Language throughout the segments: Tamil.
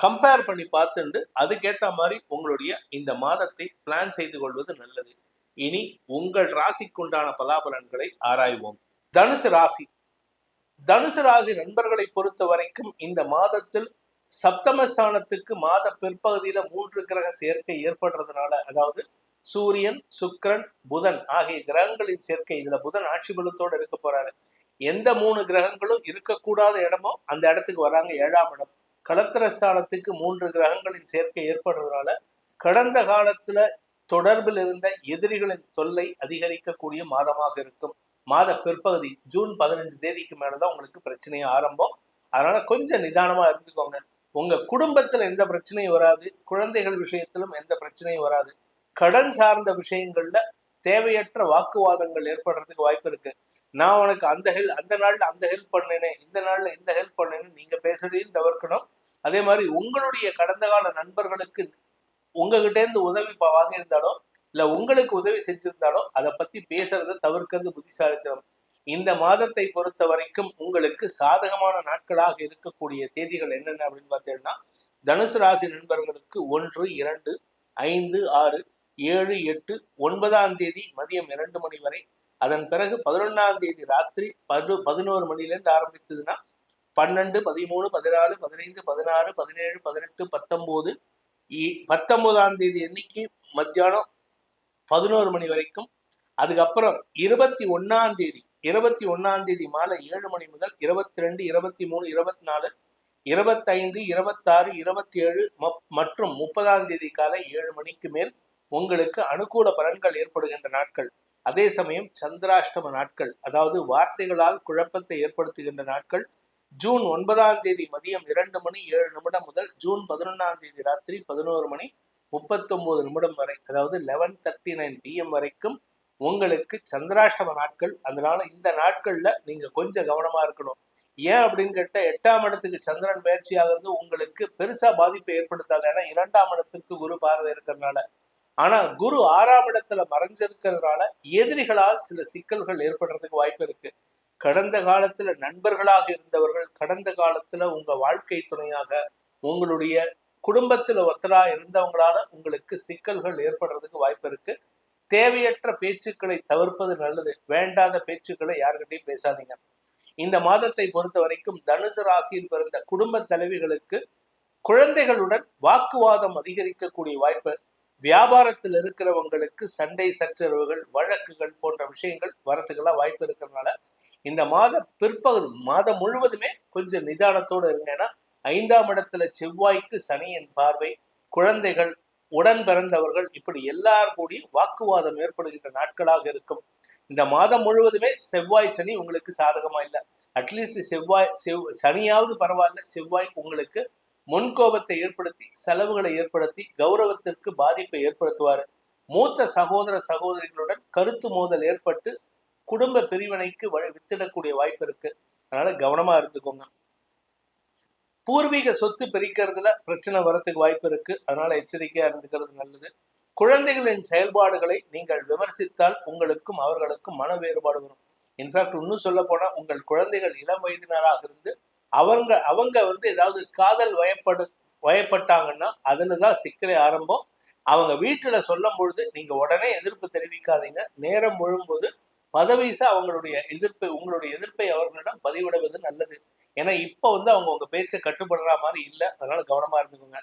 கம்பேர் பண்ணி பார்த்துண்டு அதுக்கேற்ற மாதிரி உங்களுடைய இந்த மாதத்தை பிளான் செய்து கொள்வது நல்லது. இனி உங்கள் ராசிக்குண்டான பலாபலன்களை ஆராய்வோம். தனுசு ராசி. தனுசு ராசி நண்பர்களை பொறுத்த வரைக்கும் இந்த மாதத்தில் சப்தமஸ்தானத்துக்கு மாத பிற்பகுதியில மூன்று கிரக சேர்க்கை ஏற்படுறதுனால அதாவது சூரியன் சுக்கிரன் புதன் ஆகிய கிரகங்களின் சேர்க்கை இதுல புதன் ஆட்சி பலத்தோடு இருக்க போறாரு. எந்த மூணு கிரகங்களும் இருக்கக்கூடாத இடமோ அந்த இடத்துக்கு வராங்க ஏழாம் இடம். களத்திரஸ்தானத்துக்கு மூன்று கிரகங்களின் சேர்க்கை ஏற்படுறதுனால கடந்த காலத்துல தொடர்பில் இருந்த எதிரிகளின் தொல்லை அதிகரிக்கக்கூடிய மாதமாக இருக்கும். மாத பிற்பகுதி ஜூன் பதினஞ்சு தேதிக்கு மேலதான் உங்களுக்கு பிரச்சனையே ஆரம்பம். அதனால கொஞ்சம் நிதானமா இருந்துக்கோங்க. உங்க குடும்பத்துல எந்த பிரச்சனையும் வராது. குழந்தைகள் விஷயத்திலும் எந்த பிரச்சனையும் வராது. கடன் சார்ந்த விஷயங்கள்ல தேவையற்ற வாக்குவாதங்கள் ஏற்படுறதுக்கு வாய்ப்பு இருக்கு. நான் உனக்கு அந்த ஹெல்ப் அந்த நாள்ல அந்த ஹெல்ப் பண்ணேனே இந்த நாள்ல இந்த ஹெல்ப் பண்ணினேன் நீங்க பேசுறதையும் தவிர்க்கணும் அதே மாதிரி உங்களுடைய கடந்த கால நண்பர்களுக்கு உங்ககிட்ட இருந்து உதவி இப்ப வாங்கியிருந்தாலோ இல்ல உங்களுக்கு உதவி செஞ்சிருந்தாலோ அதை பத்தி பேசுறத தவிர்க்கிறது புத்திசாலித்தனம். இந்த மாதத்தை பொறுத்த வரைக்கும் உங்களுக்கு சாதகமான நாட்களாக இருக்கக்கூடிய தேதிகள் என்னென்ன அப்படின்னு பார்த்தீங்கன்னா தனுசு ராசி நண்பர்களுக்கு ஒன்று இரண்டு ஐந்து ஆறு ஏழு எட்டு ஒன்பதாம் தேதி மதியம் இரண்டு மணி வரை அதன் பிறகு பதினொன்றாம் தேதி ராத்திரி பது பதினோரு மணிலேருந்து ஆரம்பித்ததுன்னா பன்னெண்டு பதிமூணு பதினாலு பதினைந்து பதினாறு பதினேழு பதினெட்டு பத்தொம்போது பத்தொம்போதாம் தேதி அன்னைக்கு மத்தியானம் பதினோரு மணி வரைக்கும். அதுக்கப்புறம் இருபத்தி ஒன்னாம் தேதி இருபத்தி ஒன்னாம் தேதி மாலை ஏழு மணி முதல் இருபத்தி ரெண்டு இருபத்தி மூணு இருபத்தி நாலு இருபத்தைந்து இருபத்தாறு இருபத்தி ஏழு மற்றும் முப்பதாம் தேதி காலை ஏழு மணிக்கு மேல் உங்களுக்கு அனுகூல பலன்கள் ஏற்படுகின்ற நாட்கள். அதே சமயம் சந்திராஷ்டம நாட்கள் அதாவது வார்த்தைகளால் குழப்பத்தை ஏற்படுத்துகின்ற நாட்கள் ஜூன் ஒன்பதாம் தேதி மதியம் இரண்டு மணி ஏழு நிமிடம் முதல் ஜூன் பதினொன்றாம் தேதி ராத்திரி பதினோரு மணி முப்பத்தொன்பது நிமிடம் வரை அதாவது லெவன் தேர்ட்டி நைன் பிஎம் வரைக்கும் உங்களுக்கு சந்திராஷ்டம நாட்கள். அதனால இந்த நாட்கள்ல நீங்க கொஞ்சம் கவனமா இருக்கணும். ஏன் அப்படின்னு கேட்ட எட்டாம் இடத்துக்கு சந்திரன் பயிற்சி ஆகிறது உங்களுக்கு பெருசா பாதிப்பை ஏற்படுத்தாது. ஏன்னா இரண்டாம் இடத்துக்கு குரு பார்வை இருக்கிறதுனால ஆனா குரு ஆறாம் இடத்துல மறைஞ்சிருக்கிறதுனால எதிரிகளால் சில சிக்கல்கள் ஏற்படுறதுக்கு வாய்ப்பு இருக்கு. கடந்த காலத்துல நண்பர்களாக இருந்தவர்கள் கடந்த காலத்துல உங்க வாழ்க்கை துணையாக உங்களுடைய குடும்பத்துல ஒத்தரா இருந்தவங்களால உங்களுக்கு சிக்கல்கள் ஏற்படுறதுக்கு வாய்ப்பு இருக்கு. தேவையற்ற பேச்சுக்களை தவிர்ப்பது நல்லது. வேண்டாத பேச்சுக்களை யாருக்கிட்டையும் பேசாதீங்க. இந்த மாதத்தை பொறுத்த வரைக்கும் தனுசு ராசியில் பிறந்த குடும்ப தலைவிகளுக்கு குழந்தைகளுடன் வாக்குவாதம் அதிகரிக்கக்கூடிய வாய்ப்பு வியாபாரத்தில் இருக்கிறவங்களுக்கு சண்டை சச்சரவுகள் வழக்குகள் போன்ற விஷயங்கள் வரத்துக்கெல்லாம் வாய்ப்பு இருக்கிறதுனால இந்த மாத பிற்பகுதி மாதம் முழுவதுமே கொஞ்சம் நிதானத்தோடு இருங்க. ஏன்னா ஐந்தாம் இடத்துல செவ்வாய்க்கு சனியின் பார்வை குழந்தைகள் உடன் பிறந்தவர்கள் இப்படி எல்லார் கூடியும் வாக்குவாதம் ஏற்படுகின்ற நாட்களாக இருக்கும். இந்த மாதம் முழுவதுமே செவ்வாய் சனி உங்களுக்கு சாதகமா இல்லை. அட்லீஸ்ட் செவ்வாய் செவ் சனியாவது பரவாயில்ல செவ்வாய் உங்களுக்கு முன்கோபத்தை ஏற்படுத்தி செலவுகளை ஏற்படுத்தி கௌரவத்திற்கு பாதிப்பை ஏற்படுத்துவார். மூத்த சகோதர சகோதரிகளுடன் கருத்து மோதல் ஏற்பட்டு குடும்ப பிரிவினைக்கு வித்திடக்கூடிய வாய்ப்பு இருக்கு. அதனால கவனமா இருந்துக்கோங்க. பூர்வீக சொத்து பிரிக்கிறதுல பிரச்சனை வரத்துக்கு வாய்ப்பு இருக்கு. அதனால எச்சரிக்கையா இருந்துக்கிறது நல்லது. குழந்தைகளின் செயல்பாடுகளை நீங்கள் விமர்சித்தால் உங்களுக்கும் அவர்களுக்கும் மன வேறுபாடு வரும். இன்ஃபேக்ட் இன்னும் சொல்ல போனா உங்கள் குழந்தைகள் இளம் வயதினராக இருந்து அவங்க அவங்க வந்து ஏதாவது காதல் வயப்படு வயப்பட்டாங்கன்னா அதில் தான் சிக்கலை ஆரம்பம். அவங்க வீட்டுல சொல்லும் பொழுது நீங்க உடனே எதிர்ப்பு தெரிவிக்காதீங்க. நேரம் முழும்போது பதவிசா அவங்களுடைய எதிர்ப்பை உங்களுடைய எதிர்ப்பை அவர்களிடம் பதிவிடுவது நல்லது. ஏன்னா இப்ப வந்து அவங்க உங்கள் பேச்சை கட்டுப்படுற மாதிரி இல்லை. அதனால கவனமா இருந்துக்கோங்க.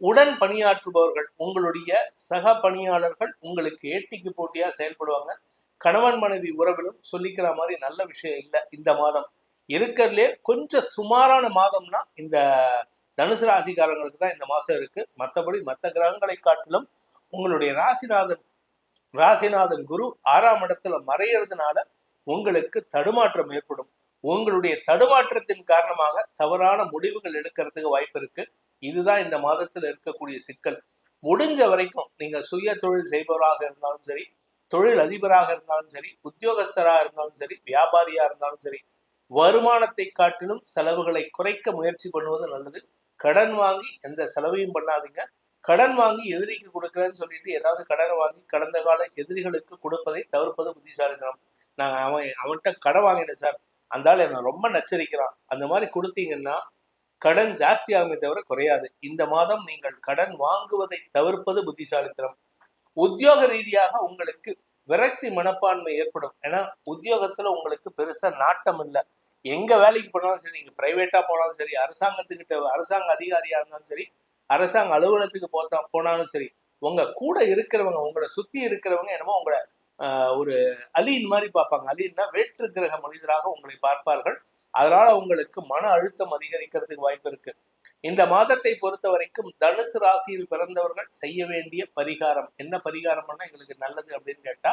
உடன் பணியாற்றுபவர்கள் உங்களுடைய சக பணியாளர்கள் உங்களுக்கு ஏட்டிக்கு போட்டியா செயல்படுவாங்க. கணவன் மனைவி உறவிலும் சொல்லிக்கிற மாதிரி நல்ல விஷயம் இல்லை இந்த மாதம். இருக்கிறதுலே கொஞ்சம் சுமாரான மாதம்னா இந்த தனுசு ராசிக்காரங்களுக்கு தான் இந்த மாதம் இருக்கு. மற்றபடி மற்ற கிரகங்களை காட்டிலும் உங்களுடைய ராசிநாதன் ராசிநாதன் குரு ஆறாம் இடத்துல மறையறதுனால உங்களுக்கு தடுமாற்றம் ஏற்படும். உங்களுடைய தடுமாற்றத்தின் காரணமாக தவறான முடிவுகள் எடுக்கிறதுக்கு வாய்ப்பு இருக்கு. இதுதான் இந்த மாதத்தில் இருக்கக்கூடிய சிக்கல். முடிஞ்ச வரைக்கும் நீங்க சுய தொழில் செய்பவராக இருந்தாலும் சரி தொழில் அதிபராக இருந்தாலும் சரி உத்தியோகஸ்தராக இருந்தாலும் சரி வியாபாரியா இருந்தாலும் சரி வருமானத்தை காட்டிலும் செலவுகளை குறைக்க முயற்சி பண்ணுவது நல்லது. கடன் வாங்கி எந்த செலவையும் பண்ணாதீங்க. கடன் வாங்கி எதிரிக்கு கொடுக்குறேன்னு சொல்லிட்டு ஏதாவது கடனை வாங்கி கடந்த கால எதிரிகளுக்கு கொடுப்பதை தவிர்ப்பது புத்திசாலித்தனம் நாங்கள் அவன் அவன்கிட்ட கடன் வாங்கினேன் சார். அந்த ஆள் என்னை ரொம்ப நச்சரிக்கிறான். அந்த மாதிரி கொடுத்தீங்கன்னா கடன் ஜாஸ்தி ஆகுமே தவிர குறையாது. இந்த மாதம் நீங்கள் கடன் வாங்குவதை தவிர்ப்பது புத்திசாலித்தனம் உத்தியோக ரீதியாக உங்களுக்கு விரக்தி மனப்பான்மை ஏற்படும். ஏன்னா உத்தியோகத்துல உங்களுக்கு பெருசா நாட்டம் இல்லை. எங்க வேலைக்கு போனாலும் சரி நீங்க பிரைவேட்டா போனாலும் சரி அரசாங்கத்துக்கிட்ட அரசாங்க அதிகாரியா இருந்தாலும் சரி அரசாங்க அலுவலகத்துக்கு போத்தா போனாலும் சரி உங்க கூட இருக்கிறவங்க உங்களை சுத்தி இருக்கிறவங்க என்னமோ உங்களை ஒரு அலீன் மாதிரி பார்ப்பாங்க. அலீன்னா வேற்று கிரக மனிதராக உங்களை பார்ப்பார்கள். அதனால உங்களுக்கு மன அழுத்தம் அதிகரிக்கிறதுக்கு வாய்ப்பு இருக்கு. இந்த மாதத்தை பொறுத்த வரைக்கும் தனுசு ராசியில் பிறந்தவர்கள் செய்ய வேண்டிய பரிகாரம். என்ன பரிகாரம் பண்ணா எங்களுக்கு நல்லது அப்படின்னு கேட்டா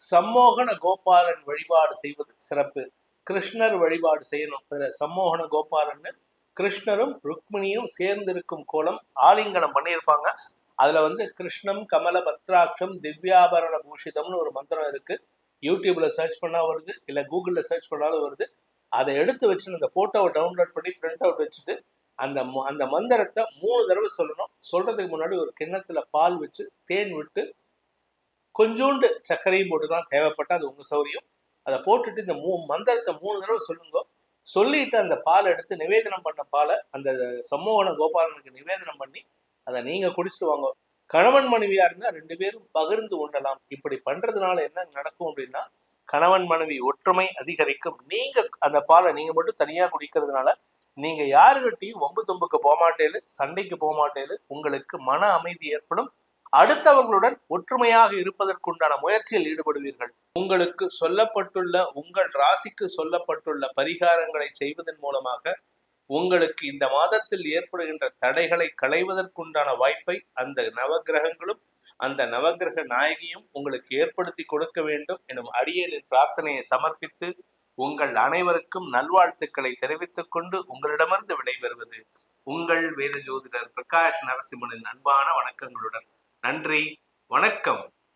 சம்மோகன கோபாலன் வழிபாடு செய்வது சிறப்பு. கிருஷ்ணர் வழிபாடு செய்யணும். அதுல சம்மோகன கோபாலன்னு கிருஷ்ணரும் ருக்மிணியும் சேர்ந்திருக்கும் கோலம் ஆலிங்கனம் பண்ணியிருப்பாங்க. அதுல வந்து கிருஷ்ணம் கமல பத்ராட்சம் திவ்யாபரண பூஷிதம்னு ஒரு மந்திரம் இருக்கு. யூடியூப்ல சர்ச் பண்ணா வருது இல்ல கூகுள்ல சர்ச் பண்ணாலும் வருது. அதை எடுத்து வச்சு அந்த போட்டோவை டவுன்லோட் பண்ணி பிரிண்ட் அவுட் வச்சுட்டு அந்த ம- அந்த மந்திரத்தை மூணு தடவை சொல்லணும். சொல்றதுக்கு முன்னாடி ஒரு கிண்ணத்துல பால் வச்சு தேன் விட்டு கொஞ்சோண்டு சர்க்கரையும் போட்டு தான் தேவைப்பட்டால் அது உங்க சௌரியம். அதை போட்டுட்டு இந்த மூ மந்திரத்தை மூணு தடவை சொல்லுங்க. சொல்லிட்டு அந்த பாலை எடுத்து நிவேதனம் பண்ண பாலை அந்த சம்மோகன கோபாலனுக்கு நிவேதனம் பண்ணி அதை நீங்க குடிச்சிட்டு வாங்க. கணவன் மனைவியா இருந்தா ரெண்டு பேரும் பகிர்ந்து உண்ணலாம். இப்படி பண்றதுனால என்ன நடக்கும் அப்படின்னா கணவன் மனைவி ஒற்றுமை அதிகரிக்கும். நீங்க அந்த பாலை நீங்க மட்டும் தனியா குடிக்கிறதுனால நீங்க யாருக்கிட்டையும் ஒம்பு தும்புக்கு போகமாட்டேலு சண்டைக்கு போகமாட்டேலு உங்களுக்கு மன அமைதி ஏற்படும். அடுத்தவர்களுடன் ஒற்றுமையாக இருப்பதற்குண்டான முயற்சியில் ஈடுபடுவீர்கள். உங்களுக்கு சொல்லப்பட்டுள்ள உங்கள் ராசிக்கு சொல்லப்பட்டுள்ள பரிகாரங்களை செய்வதன் மூலமாக உங்களுக்கு இந்த மாதத்தில் ஏற்படுகின்ற தடைகளை களைவதற்குண்டான வாய்ப்பை அந்த நவக்கிரகங்களும் அந்த நவக்கிரக நாயகியும் உங்களுக்கு ஏற்படுத்தி கொடுக்க வேண்டும் எனும் அடியேனின் பிரார்த்தனையை சமர்ப்பித்து உங்கள் அனைவருக்கும் நல்வாழ்த்துக்களை தெரிவித்துக் கொண்டு உங்களிடமிருந்து விடைபெறுவது உங்கள் வேத ஜோதிடர் பிரகாஷ் நரசிம்மனின் அன்பான வணக்கங்களுடன். நன்றி. வணக்கம்.